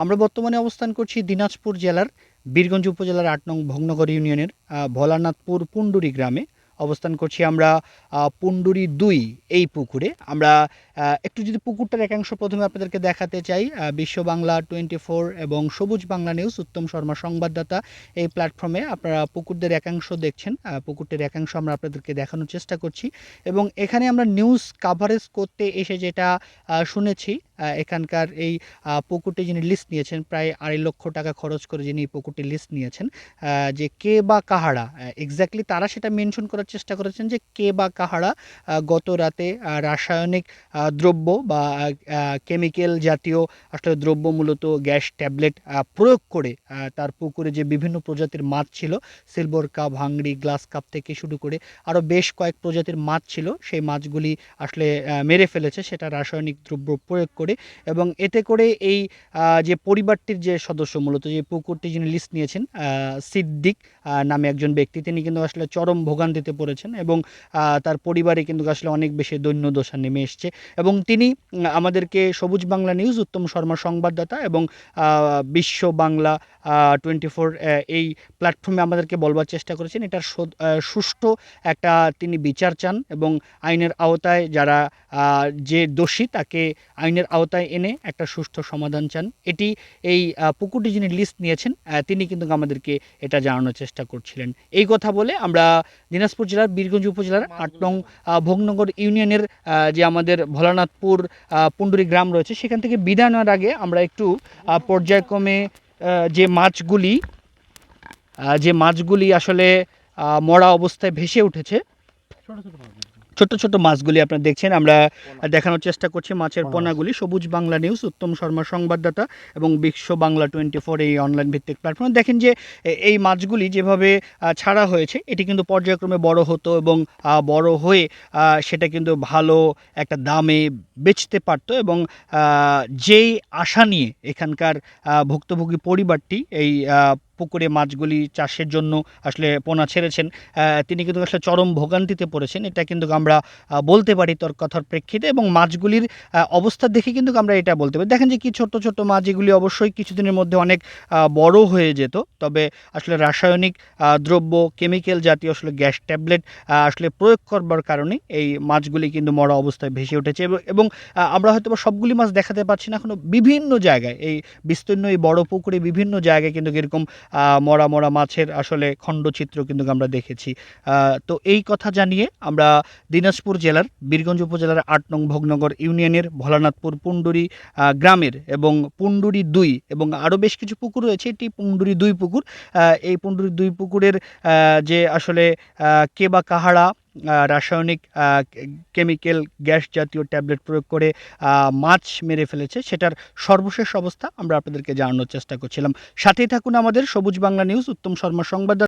আমরা বর্তমানে অবস্থান করছি দিনাজপুর জেলার বীরগঞ্জ উপজেলার আট নং ভগ্নগর ইউনিয়নের ভোলানাথপুর পুন্ডুরি গ্রামে অবস্থান করছি আমরা পুন্ডুরি দুই এই পুকুরে। আমরা একটু যদি পুকুরটার একাংশ প্রথমে আপনাদেরকে দেখাতে চাই বিশ্ব বাংলা টোয়েন্টি ফোর এবং সবুজ বাংলা নিউজ, উত্তম শর্মা সংবাদদাতা এই প্ল্যাটফর্মে আপনারা পুকুরদের একাংশ দেখছেন পুকুরটির একাংশ আমরা আপনাদেরকে দেখানোর চেষ্টা করছি। এবং এখানে আমরা নিউজ কাভারেজ করতে এসে যেটা শুনেছি এখানকার এই পুকুরটি যিনি লিস্ট নিয়েছেন, প্রায় আড়াই লক্ষ টাকা খরচ করে যিনি এই পুকুরটি লিস্ট নিয়েছেন যে কে বা কাহারা এক্স্যাক্টলি তারা সেটা মেনশন করার চেষ্টা করেছেন যে কে বা কাহারা গত রাতে রাসায়নিক দ্রব্য বা কেমিক্যাল জাতীয় আসলে দ্রব্য মূলত গ্যাস ট্যাবলেট প্রয়োগ করে তার পুকুরে যে বিভিন্ন প্রজাতির মাছ ছিল সিলভার কাপ হাংড়ি গ্লাস কাপ থেকে শুরু করে আরও বেশ কয়েক প্রজাতির মাছ ছিল, সেই মাছগুলি আসলে মেরে ফেলেছে, সেটা রাসায়নিক দ্রব্য প্রয়োগ করে। এবং এতে করে এই যে পরিবারটির যে সদস্য, মূলত যে পুকুরটি যিনি লিস্ট নিয়েছেন সিদ্দিক নামে একজন ব্যক্তি, তিনি কিন্তু আসলে চরম ভোগান্তিতে পড়েছেন এবং তার পরিবারে কিন্তু আসলে অনেক বেশি দৈন্য দশা নেমে এসছে এবং তিনি আমাদেরকে সবুজ বাংলা নিউজ, উত্তম শর্মা সংবাদদাতা এবং বিশ্ব বাংলা টোয়েন্টি ফোর এই প্ল্যাটফর্মে আমাদেরকে বলবার চেষ্টা করেছেন। এটার সুষ্ঠু একটা তিনি বিচার চান এবং আইনের আওতায় যারা যে দোষী, তাকে আইনের আওতায় এনে একটা সুষ্ঠু সমাধান চান। এটি এই পুকুরটি যিনি লিস্ট নিয়েছেন তিনি কিন্তু আমাদেরকে এটা জানানোর চেষ্টা করছিলেন। এই কথা বলে আমরা দিনাজপুর জেলার, বীরগঞ্জ উপজেলার আট নং ভোগনগর ইউনিয়নের যে আমাদের ভোলানাথপুর পুন্ডুরি গ্রাম রয়েছে, সেখান থেকে বিদায় নেওয়ার আগে আমরা একটু পর্যায়ক্রমে যে মাছগুলি যে মাছগুলি আসলে মরা অবস্থায় ভেসে উঠেছে ছোট ছোট মাছগুলি আপনারা দেখছেন। আমরা দেখানোর চেষ্টা করছি মাছের পোনা। পোনাগুলি। সবুজ বাংলা নিউজ উত্তম শর্মা সংবাদদাতা এবং বিশ্ব বাংলা টোয়েন্টি ফোর এই অনলাইন ভিত্তিক প্ল্যাটফর্ম দেখেন যে এই মাছগুলি যেভাবে ছাড়া হয়েছে এটি কিন্তু পর্যায়ক্রমে বড় হতো এবং বড় হয়ে সেটা কিন্তু ভালো একটা দামে বেচতে পারতো এবং যেই আশা নিয়ে এখানকার ভুক্তভোগী পরিবারটি এই পুকুরে মাছগুলি চাষের জন্য আসলে পোনা ছেড়েছেন। তিনি কিন্তু আসলে চরম ভোগান্তিতে পড়েছেন। এটা কিন্তু আমরা বলতে পারি তোর কথার প্রেক্ষিতে এবং মাছগুলির অবস্থা দেখে কিন্তু আমরা এটা বলতে পারি। দেখেন যে কি ছোট ছোট মাছ, এগুলি অবশ্যই কিছুদিনের মধ্যে অনেক বড় হয়ে যেত। তবে আসলে রাসায়নিক দ্রব্য, কেমিক্যাল জাতীয় আসলে গ্যাস ট্যাবলেট আসলে প্রয়োগ করবার কারণে এই মাছগুলি কিন্তু মরা অবস্থায় ভেসে উঠেছে এবং- আমরা হয়তো সবগুলি মাছ দেখাতে পারছি না এখনও। বিভিন্ন জায়গায়, এই বিস্তীর্ণ এই বড় পুকুরে বিভিন্ন জায়গায় কিন্তু এরকম মরা মরা মাছের আসলে খণ্ডচিত্র কিন্তু আমরা দেখেছি। তো এই কথা জানিয়ে আমরা দিনাজপুর জেলার, বীরগঞ্জ উপজেলার আট নং ভগ্নগর ইউনিয়নের, ভোলানাথপুর পুন্ডুরি গ্রামের এবং পুন্ডুরি দুই এবং আরও বেশ কিছু পুকুর রয়েছে। এটি পুন্ডুরি দুই পুকুর। এই পুন্ডুরি দুই পুকুরের যে আসলে কে বা কাহারা রাসায়নিক কেমিক্যাল গ্যাস জাতীয় ট্যাবলেট প্রয়োগ করে মাছ মেরে ফেলেছে, সেটার সর্বশেষ অবস্থা আমরা আপনাদেরকে জানানোর চেষ্টা করছিলাম। সাথেই থাকুন আমাদের সবুজ বাংলা নিউজ উত্তম শর্মা সংবাদ